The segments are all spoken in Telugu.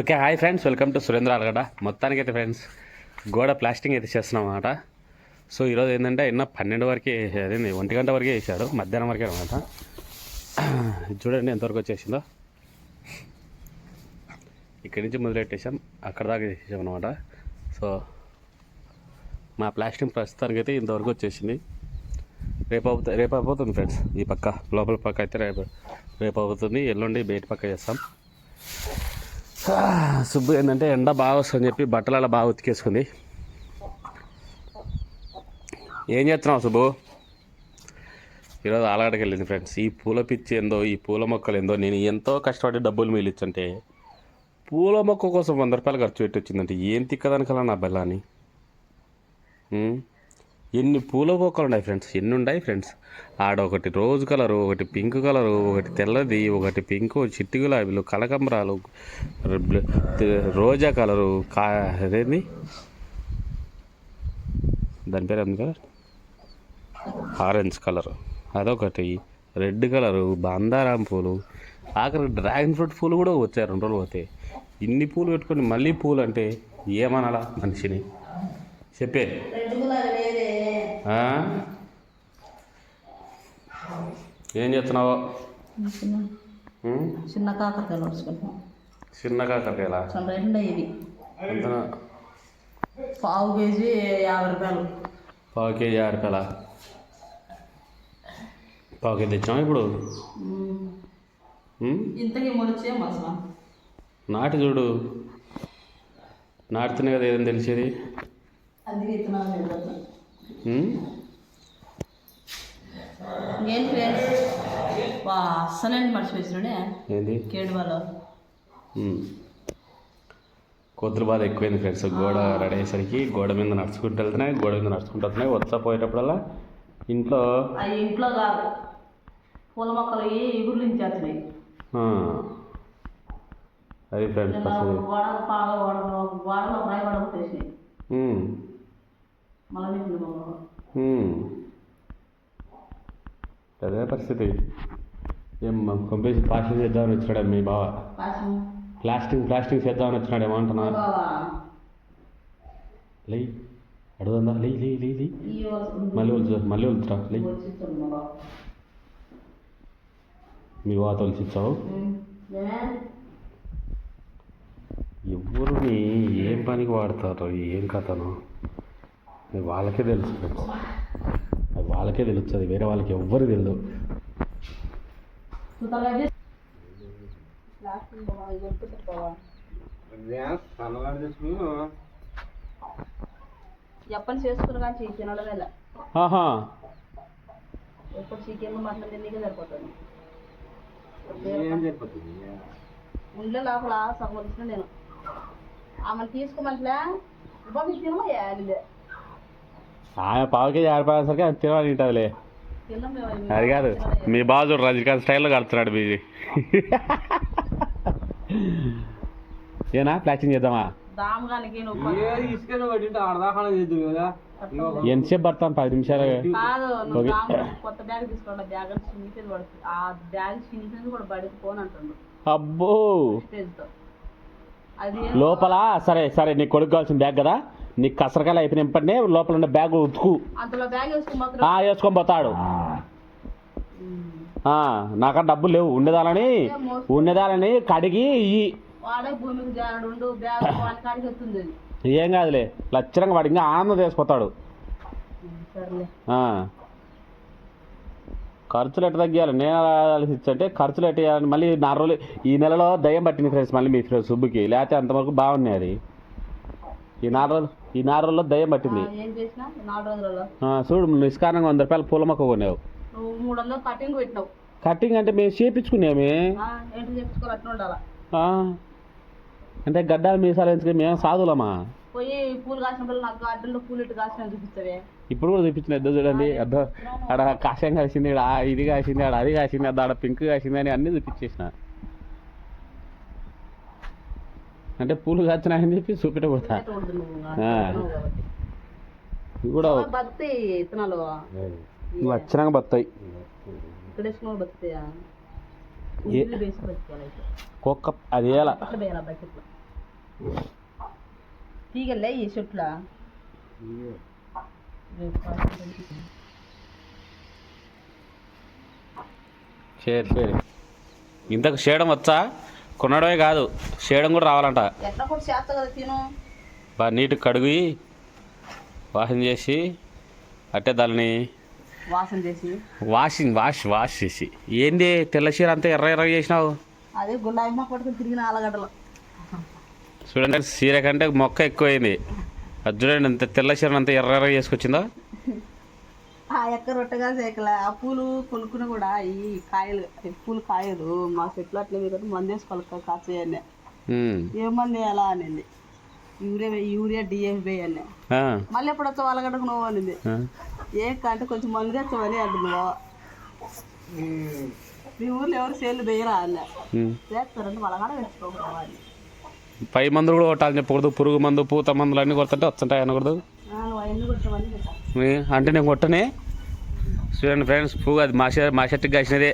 Okay hi friends welcome to Surendra Alagada మొత్తానికి అయితే ఫ్రెండ్స్ గోడ ప్లాస్టింగ్ అయితే చేస్తున్నాం అనమాట సో ఈరోజు ఏంటంటే ఎన్న పన్నెండు వరకే అదేంది ఒంటి గంట వరకే వేసాడు మధ్యాహ్నం వరకే అనమాట చూడండి ఎంతవరకు వచ్చేసిందో. ఇక్కడి నుంచి మొదలెట్టేసాం అక్కడ దాకా చేసాం అనమాట సో మా ప్లాస్టింగ్ ప్రస్తుతానికి అయితే ఇంతవరకు వచ్చేసింది. రేపు అవుతుంది రేపు అయిపోతుంది ఫ్రెండ్స్ ఈ పక్క లోపల పక్క అయితే రేపు రేపు అవుతుంది ఎల్లుండి బయట పక్క చేస్తాం. సుబ్బు ఏంటంటే ఎండ బాగా వస్తుందని చెప్పి బట్టలు అలా బాగా ఉతికేసుకుంది. ఏం చేస్తున్నావు సుబ్బు? ఈరోజు ఆలగడకి వెళ్ళింది ఫ్రెండ్స్. ఈ పూల పిచ్చి ఏందో ఈ పూల మొక్కలు ఏందో నేను ఎంతో కష్టపడి డబ్బులు మిగిలిచ్చంటే పూల మొక్క కోసం వంద రూపాయలు ఖర్చు పెట్టి వచ్చిందంటే ఏం తిక్కదానికలా నా బెల్లాని ఎన్ని పూల మొక్కలు ఉన్నాయి ఫ్రెండ్స్ ఎన్ని ఉన్నాయి ఫ్రెండ్స్ ఆడ ఒకటి రోజ్ కలరు ఒకటి పింక్ కలరు ఒకటి తెల్లది ఒకటి పింక్ చిట్టి గులాబీలు కలకంబరాలు రోజా కలరు కా అదేంది? దాని పేరు ఉంది కదా ఆరెంజ్ కలర్ అదొకటి రెడ్ కలరు బందారాం పూలు. ఆఖరి డ్రాగన్ ఫ్రూట్ పూలు కూడా వచ్చాయి రెండు రోజులు పోతే. ఇన్ని పూలు పెట్టుకొని మళ్ళీ పూలు అంటే ఏమనాలా మనిషిని? చెప్పే ఏం చేస్తున్నావు? చిన్న కాకరకాయలు వడుచుకుంటున్నాం చిన్న కాకరకాయలా? రెండు ఇవి. పావు కేజీ యాభై రూపాయలు. పావు కేజీ ఆరు రూపాయల? పావు కేజీ తెచ్చాము ఇప్పుడు? ఇంతకీ మసలా. నాటి చూడు. నాటితేనే కదా ఏదని తెలిసేది? అందుకే ఫ్రెండ్స్ వా మర్చిపోయినాడే ఏంది. కోతుల బాధ ఎక్కువైంది ఫ్రెండ్స్. గోడ రెడీ అయ్యేసరికి గోడ మీద నడుచుకుంటూ వెళ్తున్నాయి గోడ మీద నడుచుకుంటూ వస్తున్నాయి వచ్చా పోయేటప్పుడల్లా ఇంట్లో ఇంట్లో కాదు. పూల మొక్కలు ఆ, అది ఫ్రెండ్స్ గోడ పాల గోడ గోడ అదే పరిస్థితి. ఏం పంపేసి పాస్టింగ్ చేద్దామని వచ్చినాడు మీ బావ. ప్లాస్టింగ్? ప్లాస్టింగ్ చేద్దామని వచ్చినాడు ఏమంటున్నా బావా? లే అడుగుందా? లే లే మళ్ళీ వలుచు మళ్ళీ వలుచురా లే. మా బావ. తొలిచిచ్చావు? ఎవరిని ఏం పనికి వాడతారు? ఏం కథను? అది వాళ్ళకే తెలుసు. ఫ్రెండ్స్ అది వాళ్ళకే తెలుస్తుంది వేరే వాళ్ళకి ఎవ్వరు తెలియదు. ఎప్పటి చేసుకుని కానీ వెళ్ళ ఆహా. ఎప్పుడు చికెన్ మటన్ తిన్నీకే సరిపోతుంది. ఉండే లోపల సగం నేను. ఆమెను తీసుకోమంటలే బాబు తినమా యాలిదే ఆమె పావుకే ఆడిపోయేసరికి అది తినవాలి ఉంటుందిలే. అది కాదు. మీ బాజు రజనీకాంత్ స్టైల్లో కడుతున్నాడు మీది ఏనా? ప్లాస్టింగ్ చేద్దామా? ఎంతసేపు పడతాను పది నిమిషాలు. అబ్బో! లోపల? సరే సరే నీకు కొడుకు కావాల్సిన బ్యాగ్ కదా? నీకు కసరకాయలు అయిపోయిన వెంటనే లోపల ఉన్న బ్యాగ్ ఉతుకు. వేసుకుని ఆ, మాత్రం. వేసుకొని పోతాడు. ఆ, నాకాడ డబ్బులు లేవు. ఉండేదాలని ఉండేదాలని కడిగి ఇయ్యి ఏం కాదులే లచ్చరంగా వాడు ఇంకా ఆనందం ఆ. ఖర్చులు ఎట్ట తగ్గియాలి? నేను ఆలోచించంటే ఖర్చులు ఎట్ట చేయాలని మళ్ళీ నాలుగు రోజులు ఈ నెలలో దయ్యం పట్టింది ఫ్రెండ్స్ మళ్ళీ మీ ఫ్రెండ్స్ సుబ్బుకి. లేకపోతే అంతవరకు బాగున్నాయి అది. ఈ నాలుగు రోజులు ఈ నాలుగు రోజుల్లో దయ్యం పట్టింది. ఆ, ఏం చేసినా? ఈ నాలుగు రోజులలో. ఆ, చూడు నిష్కారణంగా వంద రూపాయలు పూల మొక్క కొన్నావు. నువ్వు మూడు వందలు కటింగ్ పెట్టినావు. కటింగ్ అంటే మేము చేపించుకున్నామే ఆ, ఏంటి చెప్పుకోవాలి అట్లా ఉండాలా? ఆ. అంటే గడ్డాలు మీసాలు ఎంచుకుని మేము సాధులమా పోయి పూలు కాసినప్పుడు నాకు గార్డెన్లో పూలు ఇటు కాసిన చూపిస్తావే. ఇప్పుడు కూడా చూపించిన ఎద్దు చూడండి. ఎద్దు ఆడ కాషాయం కాసింది ఆడ ఇది కాసింది ఆడ అది కాసింది ఆడ ఆడ పింక్ కాసింది అని అన్నీ చూపించేసిన. అంటే పూలు కాచినాయని చెప్పి కాబట్టి. ఇవి కూడా లక్షణంగా బతితాయా కుక్క తీగలే ఈ చెట్ల? Share share. ఇంతకు చేయడం వచ్చా? కొనడమే కాదు చేయడం కూడా రావాలంట. బాగా నీట్గా కడిగి వాషింగ్ చేసి అట్టే దాన్ని చేసి. వాషింగ్ వాష్ వాష్ చేసి. ఏంది తెల్ల చీర అంతా ఎర్ర ఎర్ర చేసినావు? అదే గులాబీ మొక్క పట్టుకుని తిరిగిన ఆలగడ్డలు. చూడండి చీర కంటే మొక్క ఎక్కువైంది. అది చూడండి అంత తెల్ల చీర అంతా ఎర్ర ఎర్ర చేసుకొచ్చిందో? ఆ ఎక్క రొట్టెగా సేకలే ఆ పూలు కొనుక్కుని కూడా ఈ కాయలు పూలు కాయలు మా చెట్లు అట్లా మీద మందు వేసుకోవాలి కాసేయన్ని. ఉమ్. ఏ మంది ఎలా అనింది. యూరియా యూరియా డిఎఫ్బి అని మళ్ళీ ఎప్పుడు వచ్చావు వాళ్ళగడ్డకు నువ్వు అనింది. ఏ అంటే కొంచెం మంది తెచ్చావని అంటున్నావు మీ ఊర్లో ఎవరు సేర్లు వేయరా అన్న. చేస్తారంటే వాళ్ళగడ తెచ్చుకోవాలి పై మందులు కూడా కొట్టాలని చెప్పకూడదు. పురుగు మందు పూత మందులు అన్నీ కొడుతుంటే వస్తుంటాయి అనకూడదు? అవన్నీ కొట్టమని అంటే నేను కొట్టనే. చూడండి ఫ్రెండ్స్ పువ్వు అది మా షె మా షర్ట్కి కాసినదే.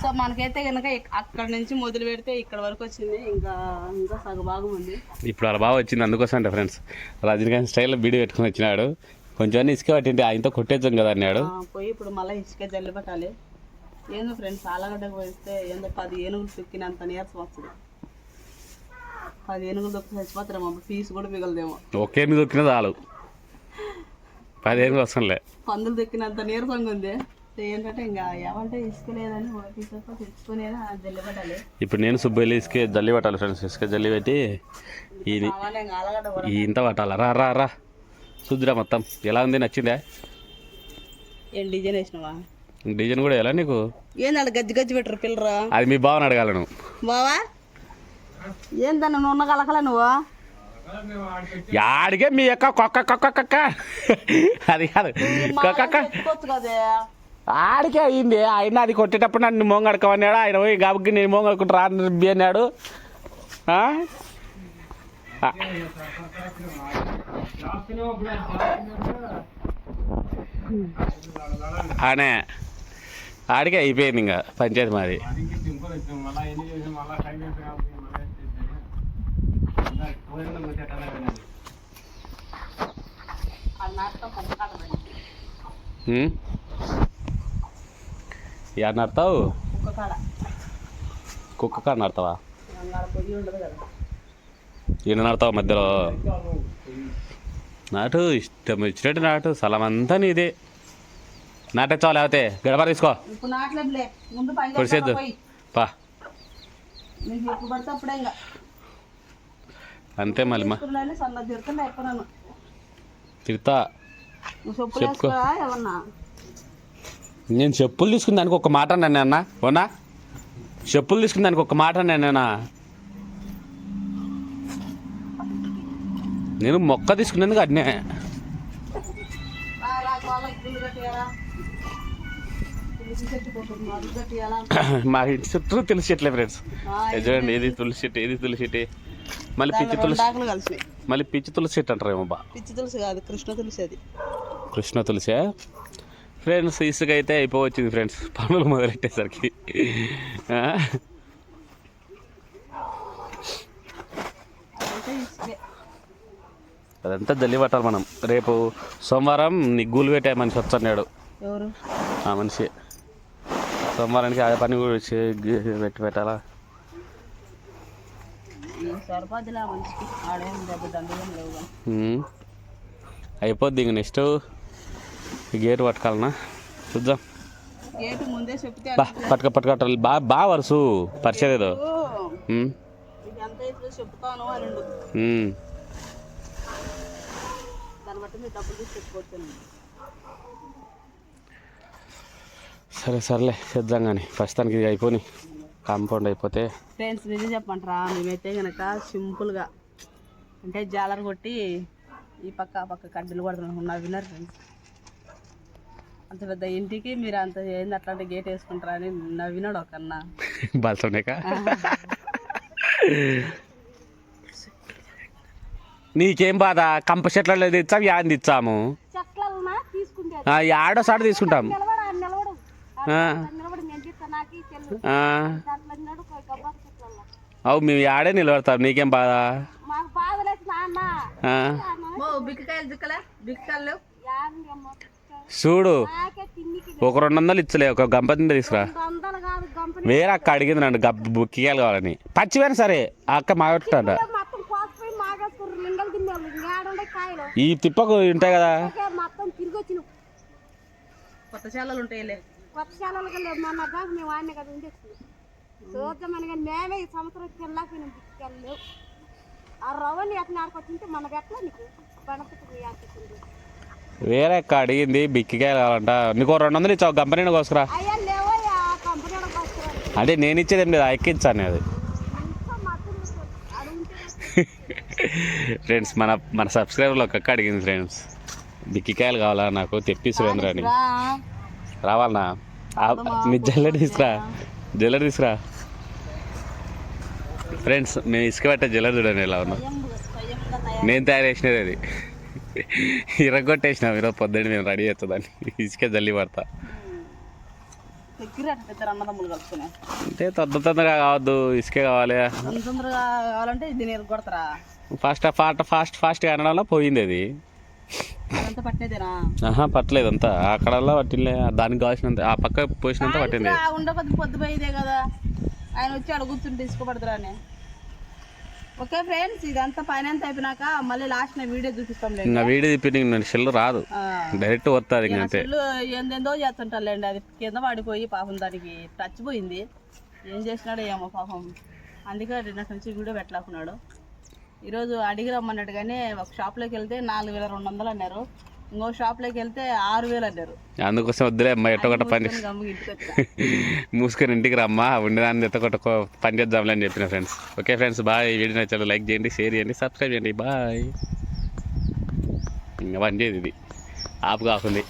సో మనకైతే కనుక అక్కడ నుంచి మొదలు పెడితే ఇక్కడ వరకు వచ్చింది. ఇంకా ఇంకా సగ భాగం ఉంది. ఇప్పుడు అలా బాగా వచ్చింది అందుకోసం అంటే ఫ్రెండ్స్. రజనీకాంత్ స్టైల్లో వీడియో పెట్టుకుని వచ్చినాడు. కొంచెం అన్ని ఇసుక పట్టింది ఆయనతో కొట్టేద్దాం కదా అన్నాడు. పోయి ఇప్పుడు మళ్ళీ ఇసుక జల్లి పెట్టాలి. ఏందో ఫ్రెండ్స్ ఆలగడ్డకు పోయిస్తే ఏందో పది ఏనుగులు తొక్కినంత నీరసం వస్తుంది. పది ఏనుగులు తొక్కి చచ్చిపోతారేమో పీసు కూడా మిగలదేమో. ఒకే మీద దొక్కినా చాలు. పదిహేను వస్తుందిలే పందులు దొక్కినంత నీరసంగా ఉంది. ఏంటంటే ఇంకా ఏమంటే ఇసుక లేదని తెచ్చుకుని జల్లి పెట్టాలి. ఇప్పుడు నేను సుబ్బయ్య ఇసుక జల్లి పట్టాలి ఫ్రెండ్స్. ఇసుక జల్లి పెట్టి ఇది ఇంత పట్టాలి? రా రా రా. చూద్దురా మొత్తం. ఎలా ఉంది? నచ్చిందా? ఏం డిజైన్ వేసినావా? డిజైన్ కూడా ఎలా నీకు? ఏందాడు గజ్జి గజ్జి పెట్టరు పిల్లరా? అది మీ బావని అడగాలను. బావా? ఏందన్న నువ్వు ఉన్న కలకల నువ్వు? యాడికే మీ యొక్క కొక్క కొక్క కొక్క. అది కాదు. కొక్క ఆడికే అయింది. ఆయన అది కొట్టేటప్పుడు నన్ను మోంగడుకోమన్నాడు. ఆయన పోయి కాబట్టి నేను మోంగడుకుంటా రాబి అన్నాడు. అనే. ఆడికే అయిపోయింది ఇంకా పంచాయతీ మాది? యాడ నడతావు? కుక్క కాడ నడతావా? ఈయన నడతావు మధ్యలో. నాటు ఇష్టం ఇచ్చినట్టు నాటు. స్థలం అంతా నీదే. నాటేచ్చావు లేకపోతే గడప తీసుకో. పోయి? పా నీకు ఎప్పుడు పడితే అప్పుడే ఇంకా అంతే మళ్ళీ తిడతా. చెప్పుకో. నేను చెప్పులు తీసుకున్న దానికి ఒక మాట అన్నాను అన్న. ఓనా? చెప్పులు తీసుకున్న దానికి ఒక మాట అన్నానా నేను మొక్క తీసుకున్నందుకు అన్నే. మా ఇంటి చుట్టూ తులసి చెట్లే ఫ్రెండ్స్ చూడండి ఏది తులసి చెట్టు ఏది తులసి చెట్టు? మళ్ళీ పిచ్చి తులసి ఆకులు కలిసినాయి మళ్ళీ పిచ్చి తులసి చెట్టు అంటారేమో బా. పిచ్చి తులసి కాదు కృష్ణ తులసి అది. కృష్ణ తులసి? ఫ్రెండ్స్ ఇసుక అయితే అయిపోవచ్చింది ఫ్రెండ్స్. పనులు మొదలెట్టేసరికి. అదంతా జల్లి పట్టాలి మనం. రేపు సోమవారం నీ గూలు పెట్టే మనిషి వచ్చన్నాడు ఎవరు? ఆ మనిషి. సోమవారానికి ఆ పని కూడా పెట్టి పెట్టాలా? సరిపోద్దిలే మనిషికి ఆడేం లేవు. అయిపోద్ది ఇంక నెక్స్ట్ గేట్ పట్టుకోవాలనా చూద్దాం. గేటు ముందే చెప్తే బా పట్టుక పట్టుకోవాలి బా బా వరుసు. పరిచయం ఏదో. చెప్తాను అని సరే సర్లే చేద్దాం కానీ ప్రస్తుతానికి ఇది అయిపోయి కాంపౌండ్ అయిపోతే ఫ్రెండ్స్ నిజం చెప్పంటారా మేమైతే కనుక సింపుల్గా అంటే జాలర్ కొట్టి ఈ పక్క ఆ పక్క కడ్డీలు కొడుతున్నాం నా విన్నర్ ఫ్రెండ్స్. అంత పెద్ద ఇంటికి మీరు అంత ఏంది అట్లాంటి గేట్ వేసుకుంటారా అని నవ్వినాడు ఒక అన్న. బలసండేక నీకేం బాధ? కంప చెట్లలో తెచ్చాము? చెట్లన్నా తీసుకుంటే ఆ, యాడో సాట తీసుకుంటాం. అవు మేము ఆడే నిలబడతాం నీకేం బాధ? చూడు ఒక రెండు వందలు ఇచ్చలే ఒక గంప తిండి తీసుకురా. వేరే అక్క అడిగింది నన్ను గబ్బ బుక్కియాలు కావాలని. పచ్చివైనా సరే అక్క కాయలు. ఈ తిప్పకు ఉంటాయి కదా. కొత్త ఉంటాయిలే. మొన్న దాకా మేము కదా ఉండేస్తున్నాం చూద్దామని కానీ మేమే ఈ సంవత్సరం బిట్టుకెళ్ళలేవు ఆ రవ్వని ఎట్లా ఆడుకొచ్చింటే ఎట్లా నీకు ఆడుకొచ్చింది వేరే అక్క అడిగింది బిక్కికాయలు కావాలంట. నీకు రెండు వందలు ఇచ్చావు గంప నిండా కోసుకురా. అయ్యా లేవో ఆ కంపెనీ వస్తారు అంటే నేను ఇచ్చేది లేదు ఎక్కించాను అది. ఫ్రెండ్స్ మన మన సబ్స్క్రైబర్లో ఒక అడిగింది ఫ్రెండ్స్ బిక్కికాయలు కావాలా నాకు తెప్పి సురేంద్ర అని రావాలనా? మీ జల్లెడ తీసురా జల్లెడ తీసురా ఫ్రెండ్స్ మేము ఇసుక పెట్టే జల్లెడ చూడండి ఎలా ఉన్నాం నేను తయారు చేసినది అది. ఇరగొట్టేసినాం ఈరోజు పొద్దున్న మేము రెడీ అవుతుందని ఇసుక జల్లి పడతా. అంటే తొందర తొందరగా కావద్దు ఇసుకే కావాలి. ఫాస్ట్ ఫాస్ట్ ఫాస్ట్ ఫాస్ట్గా అనడంలో పోయింది అది. ఆహా పట్టలేదు అంతా. అక్కడల్లా పట్టిలే దానికి కావాల్సినంత ఆ పక్క పోసినంత పట్టింది. ఆ ఉండ కొద్ది పొద్దు పోయిదే కదా. ఆయన వచ్చి అక్కడ కూర్చుని తీసుకోబడతారా అని ఓకే ఫ్రెండ్స్ ఇదంతా పైన అయిపోయినాక మళ్ళీ లాస్ట్ నేను వీడియో చూపిస్తాం ఇంకా వీడియో తిప్పి నేను సెల్ రాదు. డైరెక్ట్ వస్తుంది ఇంక అంతే. ఏందేందో చేస్తుంటారులేండి అది కింద పడిపోయి పాపం దానికి టచ్ పోయింది. ఏం చేసినాడో ఏమో పాపం. అందుకే నిన్నటి నుంచి వీడియో పెట్టలేకున్నాడు. ఈరోజు అడిగి రమ్మన్నట్టుగానే ఒక షాప్లోకి వెళ్తే నాలుగు వేల రెండు వందలు అన్నారు. ఇంకో షాప్లోకి వెళ్తే ఆరు వేలు అన్నారు. అందుకోసం వద్దులే అమ్మా ఎట్టో ఒకటి పని మూసుకొని ఇంటికి రమ్మా ఉండేదాన్ని ఎత్త కొట్ట పని చేద్దాంలే అని చెప్పిన friends. Okay friends bye. Video నచ్చారు లైక్ చేయండి షేర్ చేయండి సబ్స్క్రైబ్ చేయండి. బాయ్. ఇంకా పని చేయదు ఇది. ఆపు కాకుంది